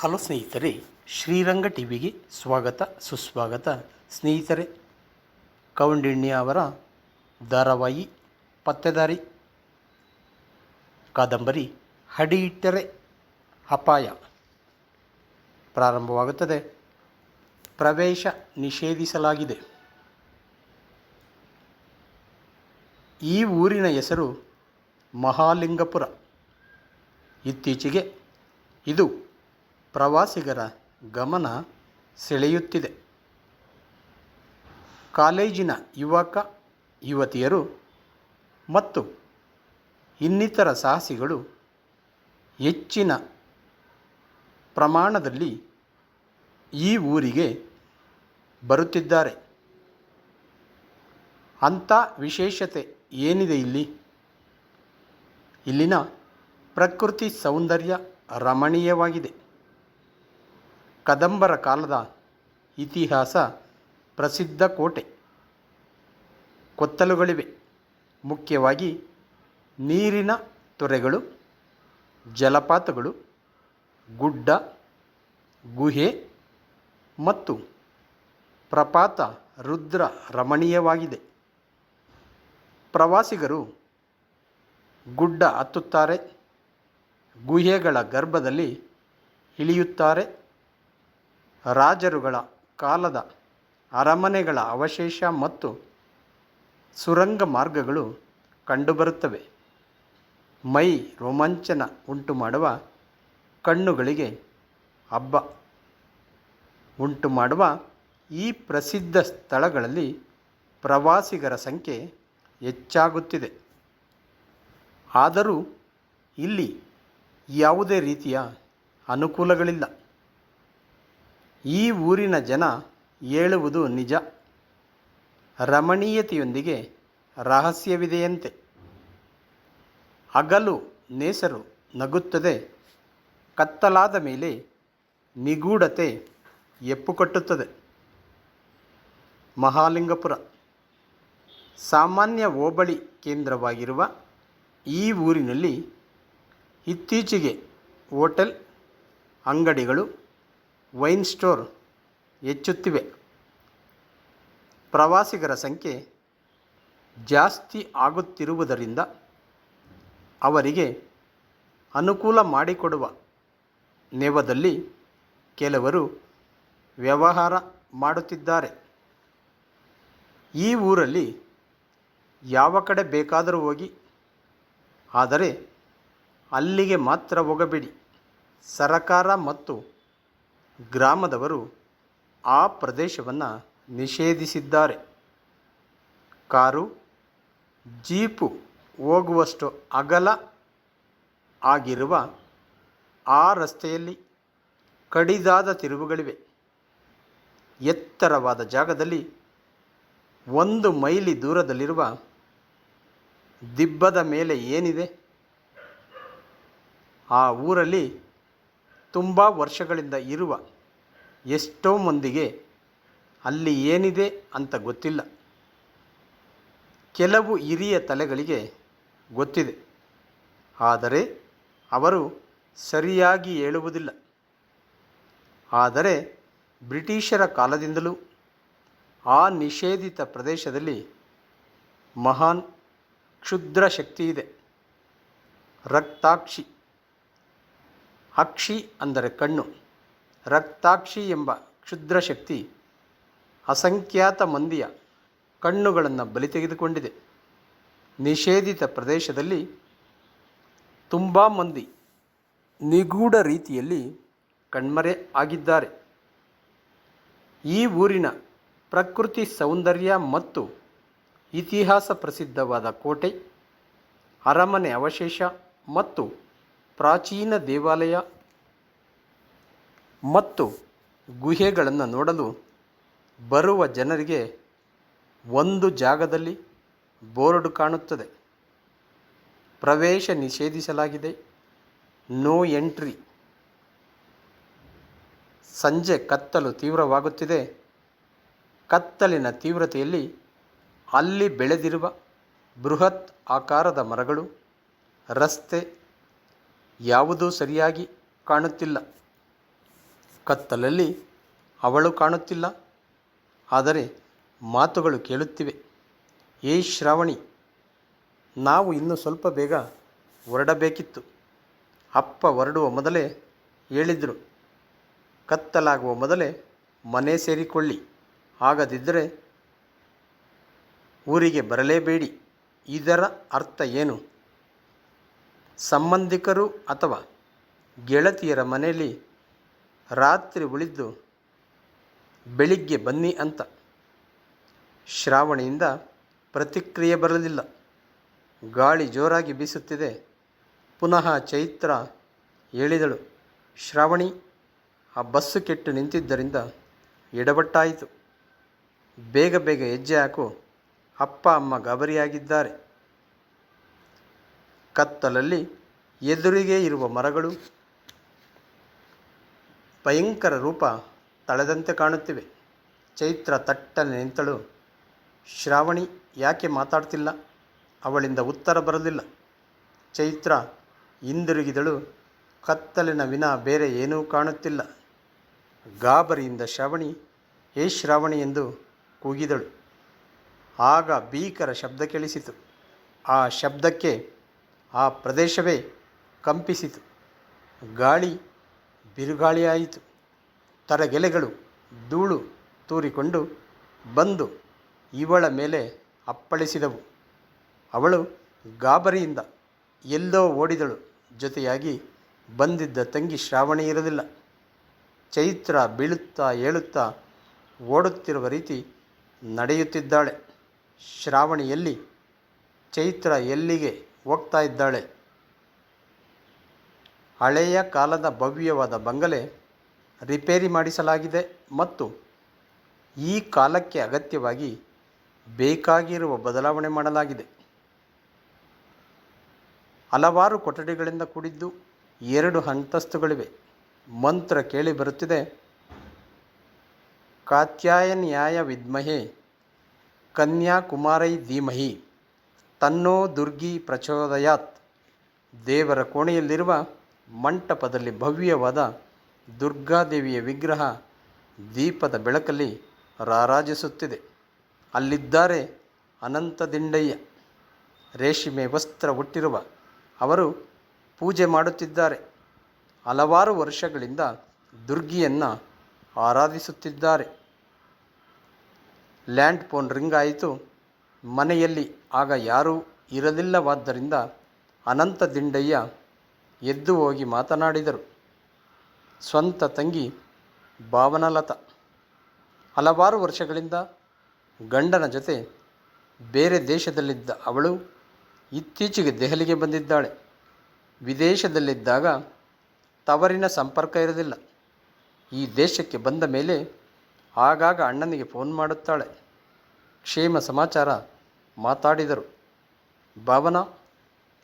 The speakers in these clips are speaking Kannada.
ಹಲೋ ಸ್ನೇಹಿತರೆ, ಶ್ರೀರಂಗ ಟಿವಿಗೆ ಸ್ವಾಗತ, ಸುಸ್ವಾಗತ. ಸ್ನೇಹಿತರೆ, ಕೌಂಡಿಣ್ಯ ಅವರ ಧಾರಾವಾಹಿ, ಪತ್ತೆದಾರಿ, ಕಾದಂಬರಿ ಹಡಿಯಿಟ್ಟರೆ ಅಪಾಯ. ಪ್ರಾರಂಭವಾಗುತ್ತದೆ. ಪ್ರವೇಶ ನಿಷೇಧಿಸಲಾಗಿದೆ. ಈ ಊರಿನ ಹೆಸರು ಮಹಾಲಿಂಗಪುರ. ಇತ್ತೀಚೆಗೆ ಇದು ಪ್ರವಾಸಿಗರ ಗಮನ ಸೆಳೆಯುತ್ತಿದೆ. ಕಾಲೇಜಿನ ಯುವಕ, ಯುವತಿಯರು ಮತ್ತು ಇನ್ನಿತರ ಸಾಹಸಿಗಳು ಹೆಚ್ಚಿನ ಪ್ರಮಾಣದಲ್ಲಿ ಈ ಊರಿಗೆ ಬರುತ್ತಿದ್ದಾರೆ. ಅಂಥ ವಿಶೇಷತೆ ಏನಿದೆ ಇಲ್ಲಿ? ಇಲ್ಲಿನ ಪ್ರಕೃತಿ ಸೌಂದರ್ಯ ರಮಣೀಯವಾಗಿದೆ. ಕದಂಬರ ಕಾಲದ ಇತಿಹಾಸ ಪ್ರಸಿದ್ಧ ಕೋಟೆ. ಕೊತ್ತಲುಗಳಿವೆ. ಮುಖ್ಯವಾಗಿ ನೀರಿನ ತೊರೆಗಳು, ಜಲಪಾತಗಳು, ಗುಡ್ಡ, ಗುಹೆ ಮತ್ತು ಪ್ರಪಾತ ರುದ್ರ ರಮಣೀಯವಾಗಿದೆ. ಪ್ರವಾಸಿಗರು ಗುಡ್ಡ ಹತ್ತುತ್ತಾರೆ, ಗುಹೆಗಳ ಗರ್ಭದಲ್ಲಿ ಇಳಿಯುತ್ತಾರೆ. ರಾಜರುಗಳ ಕಾಲದ ಅರಮನೆಗಳ ಅವಶೇಷ ಮತ್ತು ಸುರಂಗ ಮಾರ್ಗಗಳು ಕಂಡುಬರುತ್ತವೆ. ಮೈ ರೋಮಾಂಚನ ಉಂಟು ಮಾಡುವ ಕಣ್ಣುಗಳಿಗೆ ಹಬ್ಬ ಉಂಟು ಮಾಡುವ ಈ ಪ್ರಸಿದ್ಧ ಸ್ಥಳಗಳಲ್ಲಿ ಪ್ರವಾಸಿಗರ ಸಂಖ್ಯೆ ಹೆಚ್ಚಾಗುತ್ತಿದೆ. ಆದರೂ ಇಲ್ಲಿ ಯಾವುದೇ ರೀತಿಯ ಅನುಕೂಲಗಳಿಲ್ಲ. ಈ ಊರಿನ ಜನ ಹೇಳುವುದು ನಿಜ. ರಮಣೀಯತೆಯೊಂದಿಗೆ ರಹಸ್ಯವಿದೆಯಂತೆ. ಹಗಲು ನೇಸರು ನಗುತ್ತದೆ, ಕತ್ತಲಾದ ಮೇಲೆ ನಿಗೂಢತೆ ಎಪ್ಪುಕಟ್ಟುತ್ತದೆ. ಮಹಾಲಿಂಗಪುರ ಸಾಮಾನ್ಯ ಹೋಬಳಿ ಕೇಂದ್ರವಾಗಿರುವ ಈ ಊರಿನಲ್ಲಿ ಇತ್ತೀಚೆಗೆ ಹೋಟೆಲ್, ಅಂಗಡಿಗಳು ವೈನ್ ಸ್ಟೋರ್ ಹೆಚ್ಚುತ್ತಿವೆ. ಪ್ರವಾಸಿಗರ ಸಂಖ್ಯೆ ಜಾಸ್ತಿ ಆಗುತ್ತಿರುವುದರಿಂದ ಅವರಿಗೆ ಅನುಕೂಲ ಮಾಡಿಕೊಡುವ ನೆವದಲ್ಲಿ ಕೆಲವರು ವ್ಯವಹಾರ ಮಾಡುತ್ತಿದ್ದಾರೆ. ಈ ಊರಲ್ಲಿ ಯಾವ ಕಡೆ ಬೇಕಾದರೂ ಹೋಗಿ, ಆದರೆ ಅಲ್ಲಿಗೆ ಮಾತ್ರ ಹೋಗಬೇಡಿ. ಸರಕಾರ ಮತ್ತು ಗ್ರಾಮದವರು ಆ ಪ್ರದೇಶವನ್ನು ನಿಷೇಧಿಸಿದ್ದಾರೆ. ಕಾರು, ಜೀಪು ಹೋಗುವಷ್ಟು ಅಗಲ ಆಗಿರುವ ಆ ರಸ್ತೆಯಲ್ಲಿ ಕಡಿದಾದ ತಿರುವುಗಳಿವೆ. ಎತ್ತರವಾದ ಜಾಗದಲ್ಲಿ ಒಂದು ಮೈಲಿ ದೂರದಲ್ಲಿರುವ ದಿಬ್ಬದ ಮೇಲೆ ಏನಿದೆ? ಆ ಊರಲ್ಲಿ ತುಂಬ ವರ್ಷಗಳಿಂದ ಇರುವ ಎಷ್ಟೋ ಮಂದಿಗೆ ಅಲ್ಲಿ ಏನಿದೆ ಅಂತ ಗೊತ್ತಿಲ್ಲ. ಕೆಲವು ಹಿರಿಯ ತಲೆಗಳಿಗೆ ಗೊತ್ತಿದೆ. ಆದರೆ ಅವರು ಸರಿಯಾಗಿ ಹೇಳುವುದಿಲ್ಲ. ಆದರೆ ಬ್ರಿಟಿಷರ ಕಾಲದಿಂದಲೂ ಆ ನಿಷೇಧಿತ ಪ್ರದೇಶದಲ್ಲಿ ಮಹಾನ್ ಕ್ಷುದ್ರ ಶಕ್ತಿ ಇದೆ. ರಕ್ತಾಕ್ಷಿ ಅಕ್ಷಿ ಅಂದರೆ ಕಣ್ಣು, ರಕ್ತಾಕ್ಷಿ ಎಂಬ ಕ್ಷುದ್ರ ಶಕ್ತಿ ಅಸಂಖ್ಯಾತ ಮಂದಿಯ ಕಣ್ಣುಗಳನ್ನು ಬಲಿ ತೆಗೆದುಕೊಂಡಿದೆ. ನಿಷೇಧಿತ ಪ್ರದೇಶದಲ್ಲಿ ತುಂಬ ಮಂದಿ ನಿಗೂಢ ರೀತಿಯಲ್ಲಿ ಕಣ್ಮರೆ ಆಗಿದ್ದಾರೆ. ಈ ಊರಿನ ಪ್ರಕೃತಿ ಸೌಂದರ್ಯ ಮತ್ತು ಇತಿಹಾಸ ಪ್ರಸಿದ್ಧವಾದ ಕೋಟೆ, ಅರಮನೆ ಅವಶೇಷ ಮತ್ತು ಪ್ರಾಚೀನ ದೇವಾಲಯ ಮತ್ತು ಗುಹೆಗಳನ್ನು ನೋಡಲು ಬರುವ ಜನರಿಗೆ ಒಂದು ಜಾಗದಲ್ಲಿ ಬೋರ್ಡ್ ಕಾಣುತ್ತದೆ. ಪ್ರವೇಶ ನಿಷೇಧಿಸಲಾಗಿದೆ. No entry. ಸಂಜೆ ಕತ್ತಲು ತೀವ್ರವಾಗುತ್ತಿದೆ. ಕತ್ತಲಿನ ತೀವ್ರತೆಯಲ್ಲಿ ಅಲ್ಲಿ ಬೆಳೆದಿರುವ ಬೃಹತ್ ಆಕಾರದ ಮರಗಳು, ರಸ್ತೆ ಯಾವುದೂ ಸರಿಯಾಗಿ ಕಾಣುತ್ತಿಲ್ಲ. ಕತ್ತಲಲ್ಲಿ ಅವಳು ಕಾಣುತ್ತಿಲ್ಲ. ಆದರೆ ಮಾತುಗಳು ಕೇಳುತ್ತಿವೆ. ಏ ಶ್ರಾವಣಿ, ನಾವು ಇನ್ನು ಸ್ವಲ್ಪ ಬೇಗ ಹೊರಡಬೇಕಿತ್ತು. ಅಪ್ಪ ಹೊರಡುವ ಮೊದಲೇ ಹೇಳಿದರು. ಕತ್ತಲಾಗುವ ಮೊದಲೇ ಮನೆ ಸೇರಿಕೊಳ್ಳಿ. ಆಗದಿದ್ದರೆ ಊರಿಗೆ ಬರಲೇಬೇಡಿ. ಇದರ ಅರ್ಥ ಏನು? ಸಂಬಂಧಿಕರು ಅಥವಾ ಗೆಳತಿಯರ ಮನೆಯಲ್ಲಿ ರಾತ್ರಿ ಉಳಿದು ಬೆಳಿಗ್ಗೆ ಬನ್ನಿ ಅಂತ ಶ್ರಾವಣಿಯಿಂದ ಪ್ರತಿಕ್ರಿಯೆ ಬರಲಿಲ್ಲ. ಗಾಳಿ ಜೋರಾಗಿ ಬೀಸುತ್ತಿದೆ. ಪುನಃ ಚೈತ್ರ ಹೇಳಿದಳು. ಶ್ರಾವಣಿ, ಆ ಬಸ್ಸು ಕೆಟ್ಟು ನಿಂತಿದ್ದರಿಂದ ಎಡವಟ್ಟಾಯಿತು. ಬೇಗ ಬೇಗ ಹೆಜ್ಜೆ ಹಾಕು. ಅಪ್ಪ, ಅಮ್ಮ ಗಾಬರಿಯಾಗಿದ್ದಾರೆ. ಕತ್ತಲಲ್ಲಿ ಎದುರಿಗೆ ಇರುವ ಮರಗಳು ಭಯಂಕರ ರೂಪ ತಳೆದಂತೆ ಕಾಣುತ್ತಿವೆ. ಚೈತ್ರ ತಟ್ಟನೆ ನಿಂತಳು. ಶ್ರಾವಣಿ ಯಾಕೆ ಮಾತಾಡ್ತಿಲ್ಲ? ಅವಳಿಂದ ಉತ್ತರ ಬರಲಿಲ್ಲ. ಚೈತ್ರ ಹಿಂದಿರುಗಿದಳು. ಕತ್ತಲಿನ ವಿನ ಬೇರೆ ಏನೂ ಕಾಣುತ್ತಿಲ್ಲ. ಗಾಬರಿಯಿಂದ ಶ್ರಾವಣಿ, ಹೇ ಶ್ರಾವಣಿ ಎಂದು ಕೂಗಿದಳು. ಆಗ ಭೀಕರ ಶಬ್ದ ಕೇಳಿಸಿತು. ಆ ಶಬ್ದಕ್ಕೆ ಆ ಪ್ರದೇಶವೇ ಕಂಪಿಸಿತು. ಗಾಳಿ ಬಿರುಗಾಳಿಯಾಯಿತು. ತರಗೆಲೆಗಳು ಧೂಳು ತೂರಿಕೊಂಡು ಬಂದು ಇವಳ ಮೇಲೆ ಅಪ್ಪಳಿಸಿದವು. ಅವಳು ಗಾಬರಿಯಿಂದ ಎಲ್ಲೋ ಓಡಿದಳು. ಜೊತೆಯಾಗಿ ಬಂದಿದ್ದ ತಂಗಿ ಶ್ರಾವಣಿ ಇರಲಿಲ್ಲ. ಚೈತ್ರ ಬೀಳುತ್ತಾ ಏಳುತ್ತಾ ಓಡುತ್ತಿರುವ ರೀತಿ ನಡೆಯುತ್ತಿದ್ದಾಳೆ. ಶ್ರಾವಣಿಯಲ್ಲಿ ಚೈತ್ರ ಎಲ್ಲಿಗೆ ಹೋಗ್ತಾ ಇದ್ದಾಳೆ. ಹಳೆಯ ಕಾಲದ ಭವ್ಯವಾದ ಬಂಗಲೆ ರಿಪೇರಿ ಮಾಡಿಸಲಾಗಿದೆ ಮತ್ತು ಈ ಕಾಲಕ್ಕೆ ಅಗತ್ಯವಾಗಿ ಬೇಕಾಗಿರುವ ಬದಲಾವಣೆ ಮಾಡಲಾಗಿದೆ. ಹಲವಾರು ಕೊಠಡಿಗಳಿಂದ ಕೂಡಿದ್ದು ಎರಡು ಅಂತಸ್ತುಗಳಿವೆ. ಮಂತ್ರ ಕೇಳಿ ಬರುತ್ತಿದೆ. ಕಾತ್ಯಾಯನ್ಯಾಯ ವಿದ್ಮಹೆ ಕನ್ಯಾಕುಮಾರೈ ಧೀಮಹಿ. ತನ್ನೋ ದುರ್ಗಿ ಪ್ರಚೋದಯಾತ್. ದೇವರ ಕೋಣೆಯಲ್ಲಿರುವ ಮಂಟಪದಲ್ಲಿ ಭವ್ಯವಾದ ದುರ್ಗಾದೇವಿಯ ವಿಗ್ರಹ ದೀಪದ ಬೆಳಕಲ್ಲಿ ರಾರಾಜಿಸುತ್ತಿದೆ. ಅಲ್ಲಿದ್ದಾರೆ ಅನಂತ ದಿಂಡಯ್ಯ. ರೇಷ್ಮೆ ವಸ್ತ್ರ ಹುಟ್ಟಿರುವ ಅವರು ಪೂಜೆ ಮಾಡುತ್ತಿದ್ದಾರೆ. ಹಲವಾರು ವರ್ಷಗಳಿಂದ ದುರ್ಗಿಯನ್ನು ಆರಾಧಿಸುತ್ತಿದ್ದಾರೆ. ಲ್ಯಾಂಡ್ ಫೋನ್ ರಿಂಗ್ ಆಯಿತು. ಮನೆಯಲ್ಲಿ ಆಗ ಯಾರೂ ಇರಲಿಲ್ಲವಾದ್ದರಿಂದ ಅನಂತ ದಿಂಡಯ್ಯ ಎದ್ದು ಹೋಗಿ ಮಾತನಾಡಿದರು. ಸ್ವಂತ ತಂಗಿ ಭಾವನಲತ, ಹಲವಾರು ವರ್ಷಗಳಿಂದ ಗಂಡನ ಜೊತೆ ಬೇರೆ ದೇಶದಲ್ಲಿದ್ದ ಅವಳು ಇತ್ತೀಚೆಗೆ ದೆಹಲಿಗೆ ಬಂದಿದ್ದಾಳೆ. ವಿದೇಶದಲ್ಲಿದ್ದಾಗ ತವರಿನ ಸಂಪರ್ಕ ಇರಲಿಲ್ಲ. ಈ ದೇಶಕ್ಕೆ ಬಂದ ಮೇಲೆ ಆಗಾಗ ಅಣ್ಣನಿಗೆ ಫೋನ್ ಮಾಡುತ್ತಾಳೆ. ಕ್ಷೇಮ ಸಮಾಚಾರ ಮಾತಾಡಿದರು. ಭಾವನಾ,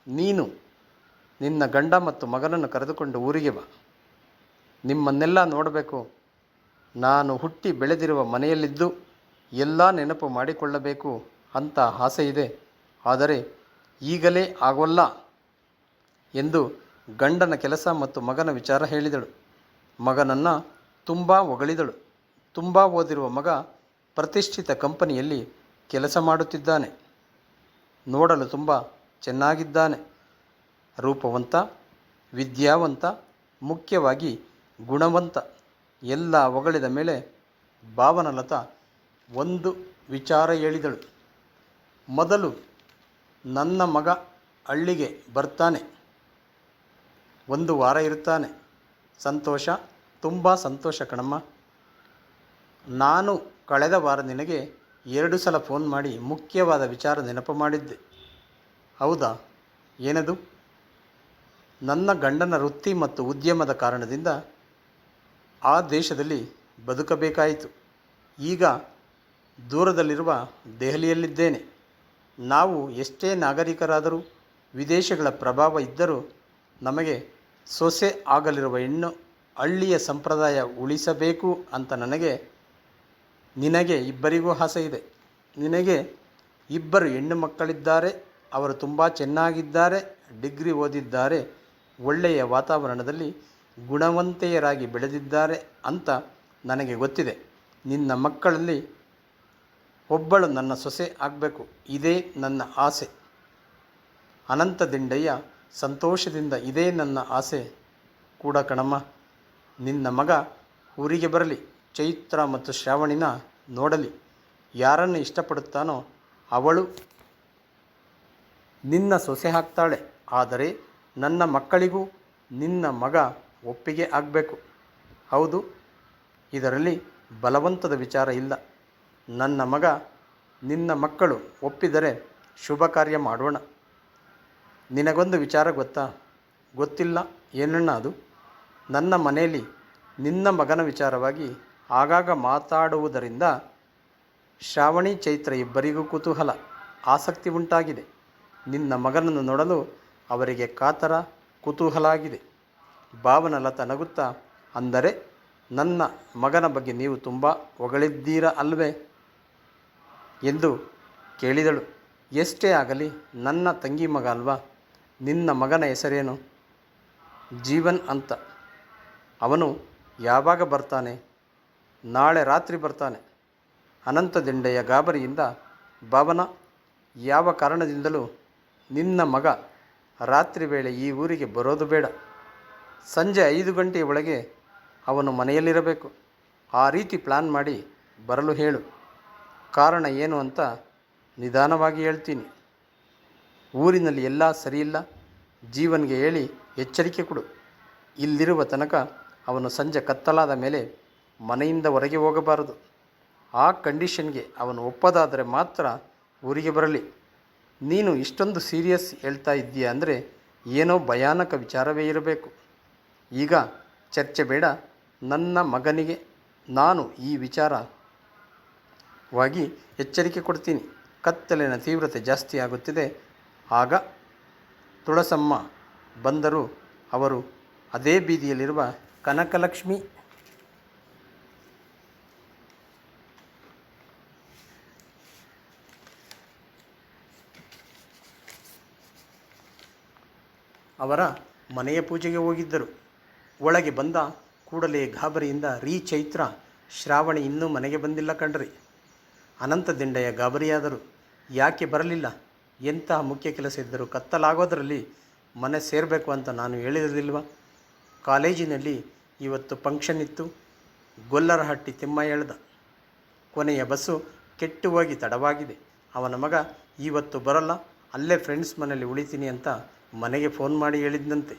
ನೀನು ನಿನ್ನ ಗಂಡ ಮತ್ತು ಮಗನನ್ನು ಕರೆದುಕೊಂಡು ಊರಿಗೆ ಬಾ. ನಿಮ್ಮನ್ನೆಲ್ಲ ನೋಡಬೇಕು. ನಾನು ಹುಟ್ಟಿ ಬೆಳೆದಿರುವ ಮನೆಯಲ್ಲಿದ್ದು ಎಲ್ಲ ನೆನಪು ಮಾಡಿಕೊಳ್ಳಬೇಕು ಅಂತ ಆಸೆ ಇದೆ ಆದರೆ ಈಗಲೇ ಆಗೋಲ್ಲ ಎಂದು ಗಂಡನ ಕೆಲಸ ಮತ್ತು ಮಗನ ವಿಚಾರ ಹೇಳಿದಳು. ಮಗನನ್ನು ತುಂಬ ಹೊಗಳಿದಳು. ತುಂಬ ಓದಿರುವ ಮಗ ಪ್ರತಿಷ್ಠಿತ ಕಂಪನಿಯಲ್ಲಿ ಕೆಲಸ ಮಾಡುತ್ತಿದ್ದಾನೆ. ನೋಡಲು ತುಂಬ ಚೆನ್ನಾಗಿದ್ದಾನೆ. ರೂಪವಂತ, ವಿದ್ಯಾವಂತ, ಮುಖ್ಯವಾಗಿ ಗುಣವಂತ, ಎಲ್ಲ ಹೊಗಳಿದ ಮೇಲೆ ಭಾವನಲತ ಒಂದು ವಿಚಾರ ಹೇಳಿದಳು. ಮೊದಲು ನನ್ನ ಮಗ ಹಳ್ಳಿಗೆ ಬರ್ತಾನೆ. ಒಂದು ವಾರ ಇರ್ತಾನೆ. ಸಂತೋಷ, ತುಂಬ ಸಂತೋಷ ಕಣಮ್ಮ. ನಾನು ಕಳೆದ ವಾರ ನಿನಗೆ ಎರಡು ಸಲ ಫೋನ್ ಮಾಡಿ ಮುಖ್ಯವಾದ ವಿಚಾರ ನೆನಪು ಮಾಡಿದ್ದೆ. ಹೌದಾ? ಏನದು? ನನ್ನ ಗಂಡನ ವೃತ್ತಿ ಮತ್ತು ಉದ್ಯಮದ ಕಾರಣದಿಂದ ಆ ದೇಶದಲ್ಲಿ ಬದುಕಬೇಕಾಯಿತು. ಈಗ ದೂರದಲ್ಲಿರುವ ದೆಹಲಿಯಲ್ಲಿದ್ದೇನೆ. ನಾವು ಎಷ್ಟೇ ನಾಗರಿಕರಾದರೂ, ವಿದೇಶಗಳ ಪ್ರಭಾವ ಇದ್ದರೂ ನಮಗೆ ಸೊಸೆ ಆಗಲಿರುವ ಹೆಣ್ಣು ಹಳ್ಳಿಯ ಸಂಪ್ರದಾಯ ಉಳಿಸಬೇಕು ಅಂತ ನನಗೆ ನಿನಗೆ ಇಬ್ಬರಿಗೂ ಆಸೆ ಇದೆ. ನಿನಗೆ ಇಬ್ಬರು ಹೆಣ್ಣು ಮಕ್ಕಳಿದ್ದಾರೆ, ಅವರು ತುಂಬ ಚೆನ್ನಾಗಿದ್ದಾರೆ, ಡಿಗ್ರಿ ಓದಿದ್ದಾರೆ, ಒಳ್ಳೆಯ ವಾತಾವರಣದಲ್ಲಿ ಗುಣವಂತೆಯರಾಗಿ ಬೆಳೆದಿದ್ದಾರೆ ಅಂತ ನನಗೆ ಗೊತ್ತಿದೆ. ನಿನ್ನ ಮಕ್ಕಳಲ್ಲಿ ಒಬ್ಬಳು ನನ್ನ ಸೊಸೆ ಆಗಬೇಕು, ಇದೇ ನನ್ನ ಆಸೆ. ಅನಂತ ದಿಂಡಯ್ಯ, ಸಂತೋಷದಿಂದ ಇದೇ ನನ್ನ ಆಸೆ ಕೂಡ ಕಣಮ್ಮ. ನಿನ್ನ ಮಗ ಊರಿಗೆ ಬರಲಿ. ಚೈತ್ರ ಮತ್ತು ಶ್ರಾವಣಿನ ನೋಡಲಿ. ಯಾರನ್ನು ಇಷ್ಟಪಡುತ್ತಾನೋ ಅವಳು ನಿನ್ನ ಸೊಸೆ ಹಾಕ್ತಾಳೆ ಆದರೆ ನನ್ನ ಮಕ್ಕಳಿಗೂ ನಿನ್ನ ಮಗ ಒಪ್ಪಿಗೆ ಆಗಬೇಕು. ಹೌದು, ಇದರಲ್ಲಿ ಬಲವಂತದ ವಿಚಾರ ಇಲ್ಲ. ನನ್ನ ಮಗ ನಿನ್ನ ಮಕ್ಕಳು ಒಪ್ಪಿದರೆ ಶುಭ ಕಾರ್ಯ ಮಾಡೋಣ. ನಿನಗೊಂದು ವಿಚಾರ ಗೊತ್ತಾ? ಗೊತ್ತಿಲ್ಲ. ಏನಣ್ಣ ಅದು? ನನ್ನ ಮನೆಯಲ್ಲಿ ನಿನ್ನ ಮಗನ ವಿಚಾರವಾಗಿ ಆಗಾಗ ಮಾತಾಡುವುದರಿಂದ ಶ್ರಾವಣಿ ಚೈತ್ರ ಇಬ್ಬರಿಗೂ ಕುತೂಹಲ, ಆಸಕ್ತಿ ಉಂಟಾಗಿದೆ. ನಿನ್ನ ಮಗನನ್ನು ನೋಡಲು ಅವರಿಗೆ ಕಾತರ ಕುತೂಹಲ ಆಗಿದೆ ಭಾವನಲತ ನಗುತ್ತಾ, ಅಂದರೆ ನನ್ನ ಮಗನ ಬಗ್ಗೆ ನೀವು ತುಂಬ ಹೊಗಳಿದ್ದೀರ ಅಲ್ವೇ? ಎಂದು ಕೇಳಿದಳು. ಎಷ್ಟೇ ಆಗಲಿ, ನನ್ನ ತಂಗಿ ಮಗ ಅಲ್ವಾ? ನಿನ್ನ ಮಗನ ಹೆಸರೇನು? ಜೀವನ್ ಅಂತ. ಅವನು ಯಾವಾಗ ಬರ್ತಾನೆ? ನಾಳೆ ರಾತ್ರಿ ಬರ್ತಾನೆ. ಅನಂತ ದಿಂಡೆಯ ಗಾಬರಿಯಿಂದ ಭಾವನ, ಯಾವ ಕಾರಣದಿಂದಲೂ ನಿನ್ನ ಮಗ ರಾತ್ರಿ ವೇಳೆ ಈ ಊರಿಗೆ ಬರೋದು ಬೇಡ. ಸಂಜೆ ಐದು ಗಂಟೆಯ ಒಳಗೆ ಅವನು ಮನೆಯಲ್ಲಿರಬೇಕು. ಆ ರೀತಿ ಪ್ಲಾನ್ ಮಾಡಿ ಬರಲು ಹೇಳು. ಕಾರಣ ಏನು ಅಂತ ನಿಧಾನವಾಗಿ ಹೇಳ್ತೀನಿ. ಊರಿನಲ್ಲಿ ಎಲ್ಲ ಸರಿಯಿಲ್ಲ. ಜೀವನ್ಗೆ ಹೇಳಿ ಎಚ್ಚರಿಕೆ ಕೊಡು. ಇಲ್ಲಿರುವ ತನಕ ಅವನು ಸಂಜೆ ಕತ್ತಲಾದ ಮೇಲೆ ಮನೆಯಿಂದ ಹೊರಗೆ ಹೋಗಬಾರದು. ಆ ಕಂಡೀಷನ್ಗೆ ಅವನು ಒಪ್ಪದಾದರೆ ಮಾತ್ರ ಊರಿಗೆ ಬರಲಿ. ನೀನು ಇಷ್ಟೊಂದು ಸೀರಿಯಸ್ ಹೇಳ್ತಾ ಇದ್ದೀಯ ಅಂದರೆ ಏನೋ ಭಯಾನಕ ವಿಚಾರವೇ ಇರಬೇಕು. ಈಗ ಚರ್ಚೆ ಬೇಡ. ನನ್ನ ಮಗನಿಗೆ ನಾನು ಈ ವಿಚಾರವಾಗಿ ಎಚ್ಚರಿಕೆ ಕೊಡ್ತೀನಿ. ಕತ್ತಲಿನ ತೀವ್ರತೆ ಜಾಸ್ತಿ ಆಗುತ್ತಿದೆ. ಆಗ ತುಳಸಮ್ಮ ಬಂದರು ಅವರು ಅದೇ ಬೀದಿಯಲ್ಲಿರುವ ಕನಕಲಕ್ಷ್ಮಿ ಅವರ ಮನೆಯ ಪೂಜೆಗೆ ಹೋಗಿದ್ದರು. ಒಳಗೆ ಬಂದ ಕೂಡಲೇ ಗಾಬರಿಯಿಂದ ರೀ ಚೈತ್ರ ಶ್ರಾವಣಿ ಇನ್ನೂ ಮನೆಗೆ ಬಂದಿಲ್ಲ ಕಣ್ರಿ. ಅನಂತ ದಿಂಡೆಯ ಗಾಬರಿಯಾದರು. ಯಾಕೆ ಬರಲಿಲ್ಲ? ಎಂತಹ ಮುಖ್ಯ ಕೆಲಸ ಇದ್ದರೂ ಕತ್ತಲಾಗೋದರಲ್ಲಿ ಮನೆ ಸೇರಬೇಕು ಅಂತ ನಾನು ಹೇಳಿರಲಿಲ್ವ? ಕಾಲೇಜಿನಲ್ಲಿ ಇವತ್ತು ಫಂಕ್ಷನ್ ಇತ್ತು. ಗೊಲ್ಲರಹಟ್ಟಿ ತಿಮ್ಮ ಎಳೆದ ಕೊನೆಯ ಬಸ್ಸು ಕೆಟ್ಟು ಹೋಗಿ ತಡವಾಗಿದೆ. ಅವನ ಮಗ ಇವತ್ತು ಬರಲ್ಲ. ಅಲ್ಲೇ ಫ್ರೆಂಡ್ಸ್ ಮನೆಯಲ್ಲಿ ಉಳಿತೀನಿ ಅಂತ ಮನೆಗೆ ಫೋನ್ ಮಾಡಿ ಹೇಳಿದ್ದಂತೆ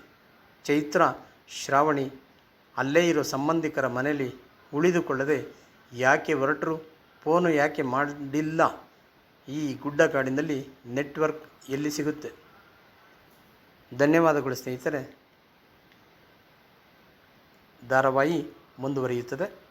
ಚೈತ್ರ, ಶ್ರಾವಣಿ ಅಲ್ಲೇ ಇರೋ ಸಂಬಂಧಿಕರ ಮನೆಯಲ್ಲಿ ಉಳಿದುಕೊಳ್ಳದೆ ಯಾಕೆ ಹೊರಟರು? ಫೋನು ಯಾಕೆ ಮಾಡಿಲ್ಲ? ಈ ಗುಡ್ಡ ಕಾಡಿನಲ್ಲಿ ನೆಟ್ವರ್ಕ್ ಎಲ್ಲಿ ಸಿಗುತ್ತೆ? ಧನ್ಯವಾದಗಳು ಸ್ನೇಹಿತರೆ. ಧಾರಾವಾಹಿ ಮುಂದುವರಿಯುತ್ತದೆ.